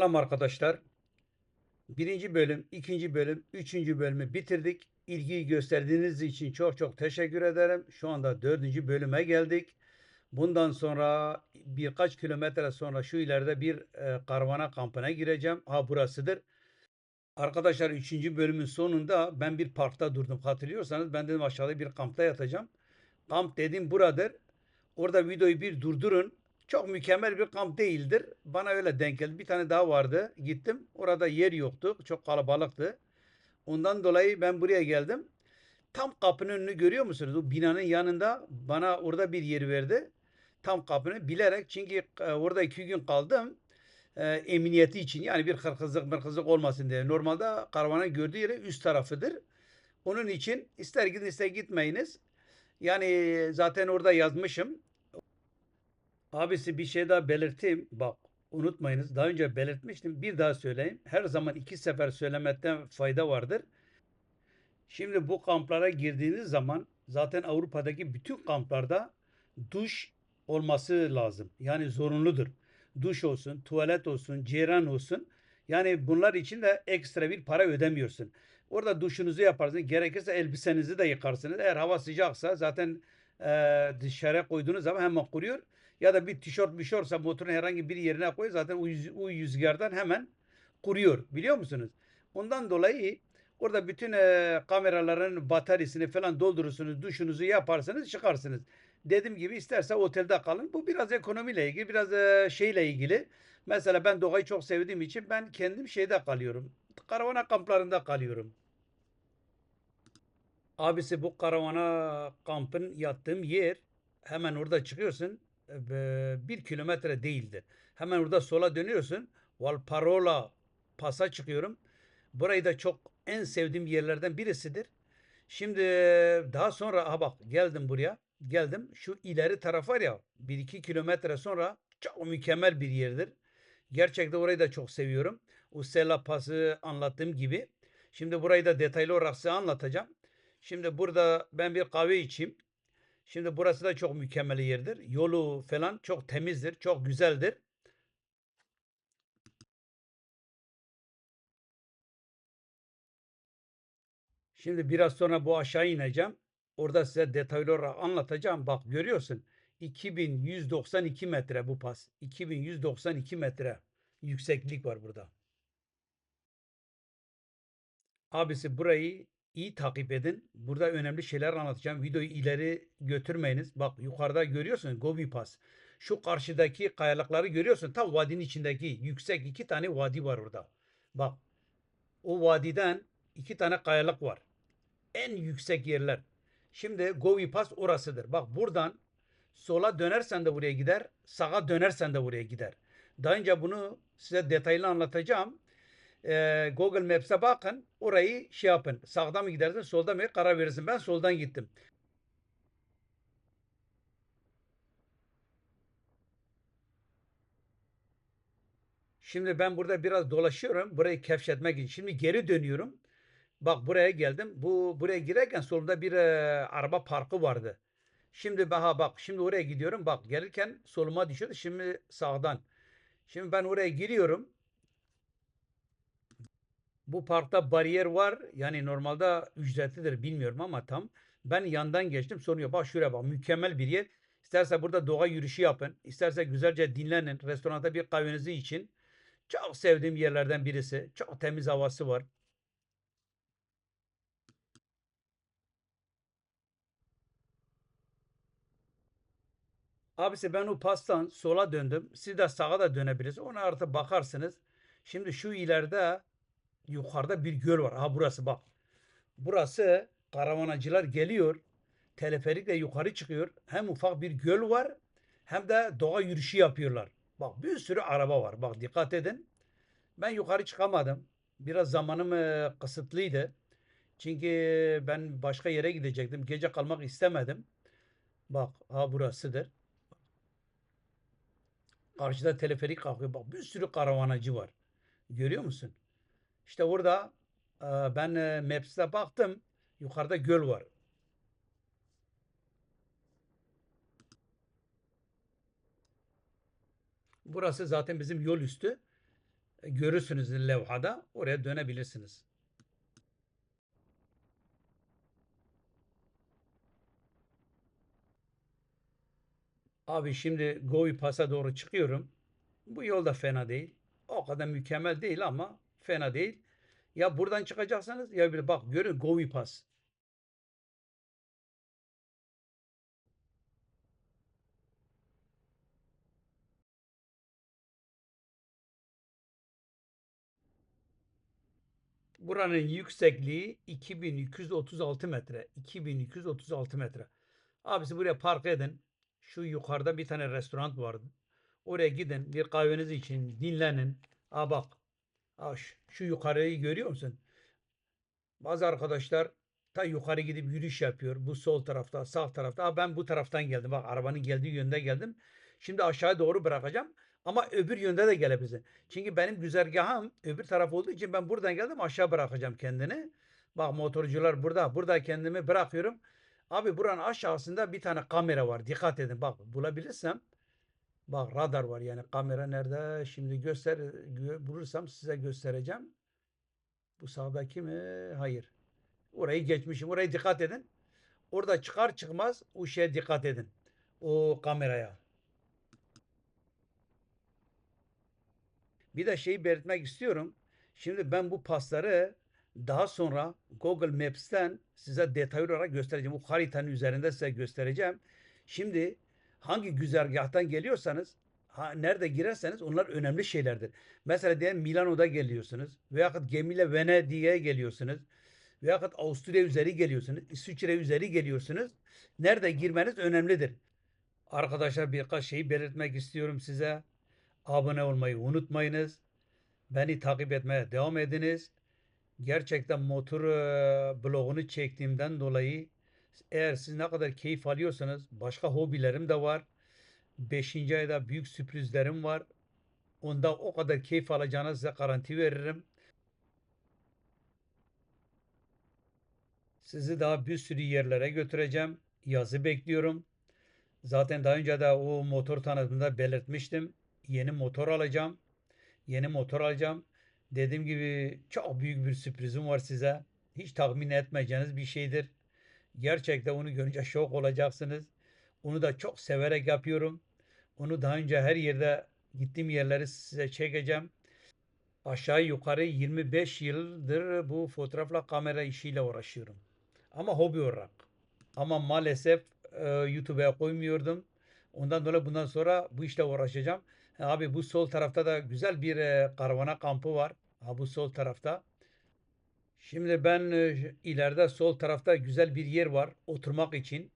Selam arkadaşlar. Birinci bölüm, ikinci bölüm, üçüncü bölümü bitirdik. İlgiyi gösterdiğiniz için çok çok teşekkür ederim. Şu anda dördüncü bölüme geldik. Bundan sonra birkaç kilometre sonra şu ileride bir e, karavana kampına gireceğim. Ha burasıdır. Arkadaşlar üçüncü bölümün sonunda ben bir parkta durdum. Hatırlıyorsanız ben dedim aşağıda bir kampta yatacağım. Kamp dediğim buradır. Orada videoyu bir durdurun. Çok mükemmel bir kamp değildir. Bana öyle denk geldi. Bir tane daha vardı. Gittim. Orada yer yoktu. Çok kalabalıktı. Ondan dolayı ben buraya geldim. Tam kapının önünü görüyor musunuz? O binanın yanında bana orada bir yer verdi. Tam kapını bilerek çünkü e, orada iki gün kaldım. E, emniyeti için yani bir hırsızlık mırkızlık olmasın diye. Normalde karavanın gördüğü yeri üst tarafıdır. Onun için ister gidin ister gitmeyiniz. Yani zaten orada yazmışım. Abisi bir şey daha belirteyim. Bak unutmayınız. Daha önce belirtmiştim. Bir daha söyleyeyim. Her zaman iki sefer söylemekten fayda vardır. Şimdi bu kamplara girdiğiniz zaman zaten Avrupa'daki bütün kamplarda duş olması lazım. Yani zorunludur. Duş olsun, tuvalet olsun, ceyran olsun. Yani bunlar için de ekstra bir para ödemiyorsun. Orada duşunuzu yaparsınız. Gerekirse elbisenizi de yıkarsınız. Eğer hava sıcaksa zaten e, dışarı koyduğunuz zaman hemen kuruyor. Ya da bir tişört bir şortsa motorun herhangi bir yerine koy zaten o, yüz, rüzgardan hemen kuruyor. Biliyor musunuz? Ondan dolayı orada bütün e, kameraların bataryasını falan doldurursunuz, duşunuzu yaparsınız, çıkarsınız. Dediğim gibi isterse otelde kalın. Bu biraz ekonomiyle ilgili, biraz e, şeyle ilgili. Mesela ben doğayı çok sevdiğim için ben kendim şeyde kalıyorum. Karavana kamplarında kalıyorum. Abisi bu karavana kampın yattığım yer hemen orada çıkıyorsun. Bir kilometre değildi. Hemen orada sola dönüyorsun. Valparola pasa çıkıyorum. Burayı da çok en sevdiğim yerlerden birisidir. Şimdi daha sonra aha bak geldim buraya. Geldim. Şu ileri taraf var ya 1-2 kilometre sonra çok mükemmel bir yerdir. Gerçekten orayı da çok seviyorum. Ustela Pası anlattığım gibi. Şimdi burayı da detaylı olarak size anlatacağım. Şimdi burada ben bir kahve içeyim. Şimdi burası da çok mükemmel yerdir. Yolu falan çok temizdir, çok güzeldir. Şimdi biraz sonra bu aşağı ineceğim. Orada size detaylı olarak anlatacağım. Bak görüyorsun. 2192 metre bu pas. 2192 metre yükseklik var burada. Abisi burayı iyi takip edin. Burada önemli şeyler anlatacağım. Videoyu ileri götürmeyiniz. Bak yukarıda görüyorsun Gobi Pas. Şu karşıdaki kayalıkları görüyorsun. Tam vadinin içindeki yüksek iki tane vadi var orada. Bak o vadiden iki tane kayalık var. En yüksek yerler. Şimdi Gobi Pas orasıdır. Bak buradan sola dönersen de buraya gider. Sağa dönersen de buraya gider. Daha önce bunu size detaylı anlatacağım. Ee, Google Maps'e bakın. Orayı şey yapın. Sağdan mı gidersin, soldan mı karar verirsin. Ben soldan gittim. Şimdi ben burada biraz dolaşıyorum. Burayı keşfetmek için. Şimdi geri dönüyorum. Bak buraya geldim. Bu buraya girerken solumda bir e, araba parkı vardı. Şimdi daha bak şimdi oraya gidiyorum. Bak gelirken soluma düşüyordu. Şimdi sağdan. Şimdi ben oraya giriyorum. Bu parkta bariyer var. Yani normalde ücretlidir bilmiyorum ama tam. Ben yandan geçtim soruyor. Bak şuraya bak mükemmel bir yer. İsterse burada doğa yürüyüşü yapın. İsterse güzelce dinlenin. Restoranda bir kahvenizi için. Çok sevdiğim yerlerden birisi. Çok temiz havası var. Abisi ben o pastan sola döndüm. Siz de sağa da dönebilirsiniz. Ona artık bakarsınız. Şimdi şu ileride yukarıda bir göl var. Ha burası bak. Burası karavanacılar geliyor. Teleferikle yukarı çıkıyor. Hem ufak bir göl var hem de doğa yürüyüşü yapıyorlar. Bak bir sürü araba var. Bak dikkat edin. Ben yukarı çıkamadım. Biraz zamanım e, kısıtlıydı. Çünkü ben başka yere gidecektim. Gece kalmak istemedim. Bak ha burasıdır. Karşıda teleferik kalkıyor. Bak bir sürü karavanacı var. Görüyor musun? İşte orada e, ben e, Maps'te baktım. Yukarıda göl var. Burası zaten bizim yol üstü. görürsünüz levhada. Oraya dönebilirsiniz. Abi şimdi Govi Pass'a doğru çıkıyorum. Bu yol da fena değil. O kadar mükemmel değil ama fena değil. Ya buradan çıkacaksanız ya bir bak görün Govi Pass. Buranın yüksekliği 2236 metre. 2236 metre. Abisi buraya park edin. Şu yukarıda bir tane restoran vardı. Oraya gidin bir kahvenizi için dinlenin. Aa bak. Aa, şu, şu yukarıyı görüyor musun? Bazı arkadaşlar ta yukarı gidip yürüyüş yapıyor. Bu sol tarafta, sağ tarafta. Aa, ben bu taraftan geldim. Bak arabanın geldiği yönde geldim. Şimdi aşağı doğru bırakacağım. Ama öbür yönde de gelebilirsin. Çünkü benim güzergahım öbür taraf olduğu için ben buradan geldim aşağı bırakacağım kendini. Bak motorcular burada. Burada kendimi bırakıyorum. Abi buranın aşağısında bir tane kamera var. Dikkat edin. Bak bulabilirsem. Bak radar var yani kamera nerede? Şimdi göster gö- bulursam size göstereceğim. Bu sağdaki mi? Hayır. Orayı geçmişim. Oraya dikkat edin. Orada çıkar çıkmaz o şeye dikkat edin. O kameraya. Bir de şeyi belirtmek istiyorum. Şimdi ben bu pasları daha sonra Google Maps'ten size detaylı olarak göstereceğim. Bu haritanın üzerinde size göstereceğim. Şimdi hangi güzergahtan geliyorsanız, ha, nerede girerseniz onlar önemli şeylerdir. Mesela diyelim Milano'da geliyorsunuz veyahut gemiyle Venedik'e geliyorsunuz veyahut Avusturya üzeri geliyorsunuz, İsviçre üzeri geliyorsunuz. Nerede girmeniz önemlidir. Arkadaşlar birkaç şeyi belirtmek istiyorum size. Abone olmayı unutmayınız. Beni takip etmeye devam ediniz. Gerçekten motor e, blogunu çektiğimden dolayı eğer siz ne kadar keyif alıyorsanız başka hobilerim de var. Beşinci ayda büyük sürprizlerim var. Onda o kadar keyif alacağınızı size garanti veririm. Sizi daha bir sürü yerlere götüreceğim. Yazı bekliyorum. Zaten daha önce de o motor tanıtımında belirtmiştim. Yeni motor alacağım. Yeni motor alacağım. Dediğim gibi çok büyük bir sürprizim var size. Hiç tahmin etmeyeceğiniz bir şeydir. Gerçekten onu görünce şok olacaksınız. Onu da çok severek yapıyorum. Onu daha önce her yerde gittiğim yerleri size çekeceğim. Aşağı yukarı 25 yıldır bu fotoğrafla kamera işiyle uğraşıyorum. Ama hobi olarak. Ama maalesef e, YouTube'a koymuyordum. Ondan dolayı bundan sonra bu işle uğraşacağım. Abi bu sol tarafta da güzel bir e, karavana kampı var. Ha bu sol tarafta. Şimdi ben e, ileride sol tarafta güzel bir yer var oturmak için.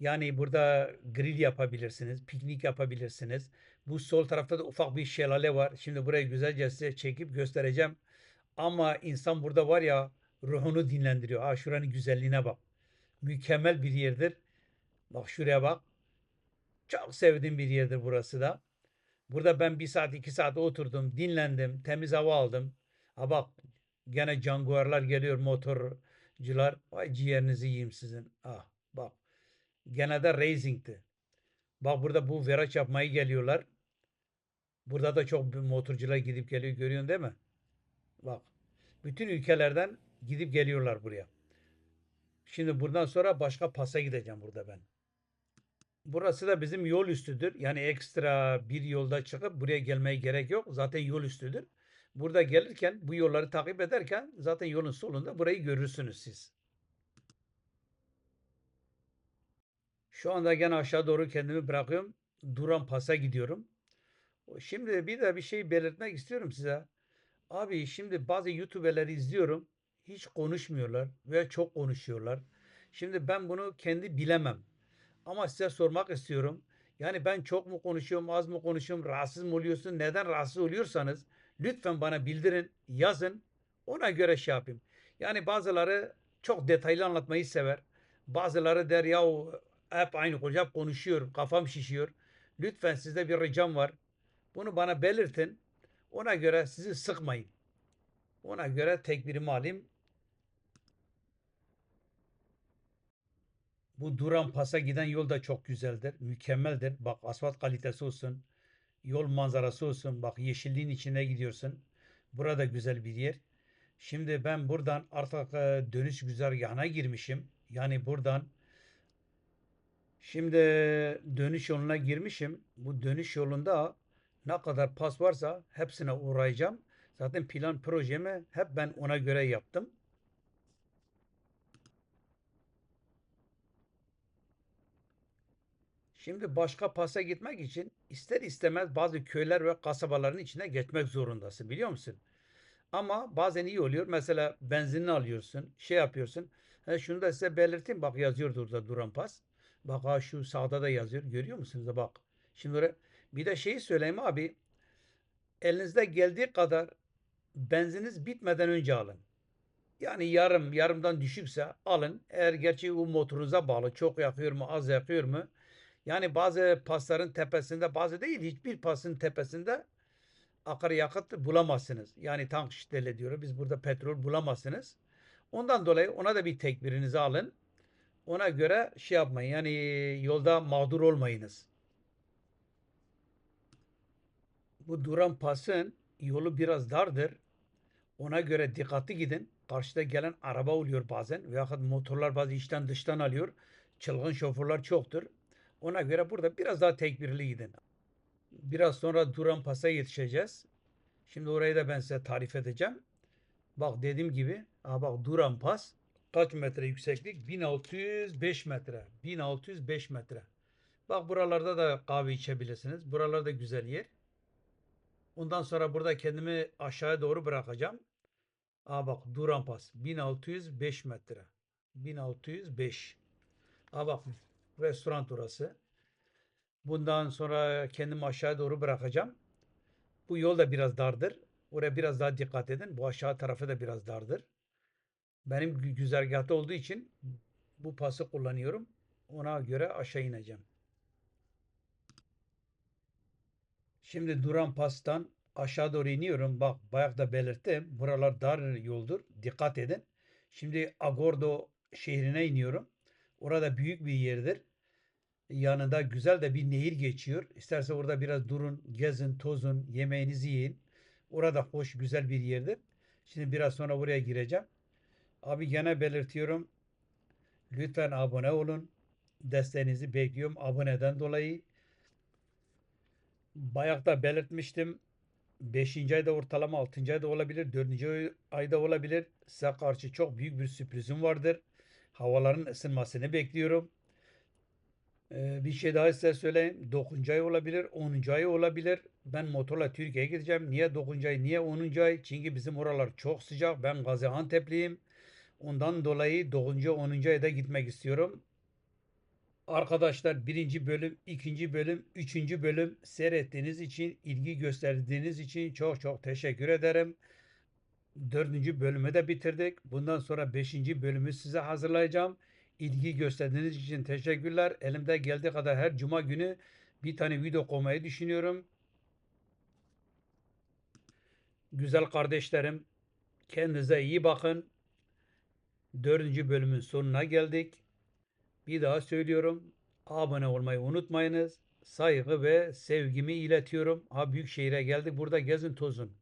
Yani burada grill yapabilirsiniz, piknik yapabilirsiniz. Bu sol tarafta da ufak bir şelale var. Şimdi burayı güzelce size çekip göstereceğim. Ama insan burada var ya ruhunu dinlendiriyor. Ha şuranın güzelliğine bak. Mükemmel bir yerdir. Bak şuraya bak. Çok sevdiğim bir yerdir burası da. Burada ben bir saat iki saat oturdum, dinlendim, temiz hava aldım. Ha bak gene canguarlar geliyor motorcular. Vay ciğerinizi yiyeyim sizin. Ah bak. Gene de racing'ti. Bak burada bu viraj yapmayı geliyorlar. Burada da çok motorcular gidip geliyor görüyorsun değil mi? Bak. Bütün ülkelerden gidip geliyorlar buraya. Şimdi buradan sonra başka pasa gideceğim burada ben. Burası da bizim yol üstüdür. Yani ekstra bir yolda çıkıp buraya gelmeye gerek yok. Zaten yol üstüdür. Burada gelirken bu yolları takip ederken zaten yolun solunda burayı görürsünüz siz. Şu anda gene aşağı doğru kendimi bırakıyorum. Duran pasa gidiyorum. Şimdi bir de bir şey belirtmek istiyorum size. Abi şimdi bazı YouTuber'ları izliyorum. Hiç konuşmuyorlar ve çok konuşuyorlar. Şimdi ben bunu kendi bilemem. Ama size sormak istiyorum. Yani ben çok mu konuşuyorum, az mı konuşuyorum, rahatsız mı oluyorsun? Neden rahatsız oluyorsanız lütfen bana bildirin, yazın. Ona göre şey yapayım. Yani bazıları çok detaylı anlatmayı sever. Bazıları der ya hep aynı hocam konuşuyor, kafam şişiyor. Lütfen sizde bir ricam var. Bunu bana belirtin. Ona göre sizi sıkmayın. Ona göre tekbirimi alayım. Bu Duran Pas'a giden yol da çok güzeldir. Mükemmeldir. Bak asfalt kalitesi olsun. Yol manzarası olsun. Bak yeşilliğin içine gidiyorsun. Burada güzel bir yer. Şimdi ben buradan artık e, dönüş güzergahına girmişim. Yani buradan şimdi dönüş yoluna girmişim. Bu dönüş yolunda ne kadar pas varsa hepsine uğrayacağım. Zaten plan projemi hep ben ona göre yaptım. Şimdi başka pasa gitmek için ister istemez bazı köyler ve kasabaların içine geçmek zorundasın biliyor musun? Ama bazen iyi oluyor. Mesela benzinini alıyorsun, şey yapıyorsun. He, şunu da size belirteyim. Bak yazıyor burada duran pas. Bak ha şu sağda da yazıyor. Görüyor musunuz? Bak. Şimdi oraya- bir de şeyi söyleyeyim abi. Elinizde geldiği kadar benziniz bitmeden önce alın. Yani yarım, yarımdan düşükse alın. Eğer gerçi bu motorunuza bağlı. Çok yakıyor mu, az yakıyor mu? Yani bazı pasların tepesinde, bazı değil hiçbir pasın tepesinde akaryakıt bulamazsınız. Yani tank şişleri diyor. Biz burada petrol bulamazsınız. Ondan dolayı ona da bir tekbirinizi alın. Ona göre şey yapmayın. Yani yolda mağdur olmayınız. Bu duran pasın yolu biraz dardır. Ona göre dikkatli gidin. Karşıda gelen araba oluyor bazen. Veyahut motorlar bazı içten dıştan alıyor. Çılgın şoförler çoktur. Ona göre burada biraz daha tekbirli gidin. Biraz sonra duran pasa yetişeceğiz. Şimdi orayı da ben size tarif edeceğim. Bak dediğim gibi aha bak duran pas kaç metre yükseklik? 1605 metre. 1605 metre. Bak buralarda da kahve içebilirsiniz. Buralarda güzel yer. Ondan sonra burada kendimi aşağıya doğru bırakacağım. Aa bak duran pas 1605 metre. 1605. Aa bak restoran orası. Bundan sonra kendimi aşağı doğru bırakacağım. Bu yol da biraz dardır. Oraya biraz daha dikkat edin. Bu aşağı tarafı da biraz dardır. Benim gü- güzergahta olduğu için bu pası kullanıyorum. Ona göre aşağı ineceğim. Şimdi duran pastan aşağı doğru iniyorum. Bak bayağı da belirttim. Buralar dar yoldur. Dikkat edin. Şimdi Agordo şehrine iniyorum. Orada büyük bir yerdir. Yanında güzel de bir nehir geçiyor. İsterse orada biraz durun, gezin, tozun, yemeğinizi yiyin. Orada hoş, güzel bir yerdir. Şimdi biraz sonra buraya gireceğim. Abi gene belirtiyorum. Lütfen abone olun. Desteğinizi bekliyorum aboneden dolayı. Bayakta belirtmiştim. 5. ayda ortalama 6. ayda olabilir. 4. ayda olabilir. Size karşı çok büyük bir sürprizim vardır. Havaların ısınmasını bekliyorum. Ee, bir şey daha size söyleyeyim. 9. ay olabilir, 10. ay olabilir. Ben motorla Türkiye'ye gideceğim. Niye 9. ay, niye 10. ay? Çünkü bizim oralar çok sıcak. Ben Gaziantep'liyim. Ondan dolayı 9. 10. ayda gitmek istiyorum. Arkadaşlar birinci bölüm, ikinci bölüm, üçüncü bölüm seyrettiğiniz için, ilgi gösterdiğiniz için çok çok teşekkür ederim. Dördüncü bölümü de bitirdik. Bundan sonra beşinci bölümü size hazırlayacağım. İlgi gösterdiğiniz için teşekkürler. Elimde geldiği kadar her cuma günü bir tane video koymayı düşünüyorum. Güzel kardeşlerim, kendinize iyi bakın. Dördüncü bölümün sonuna geldik. Bir daha söylüyorum. Abone olmayı unutmayınız. Saygı ve sevgimi iletiyorum. Ha büyük şehire geldik. Burada gezin tozun.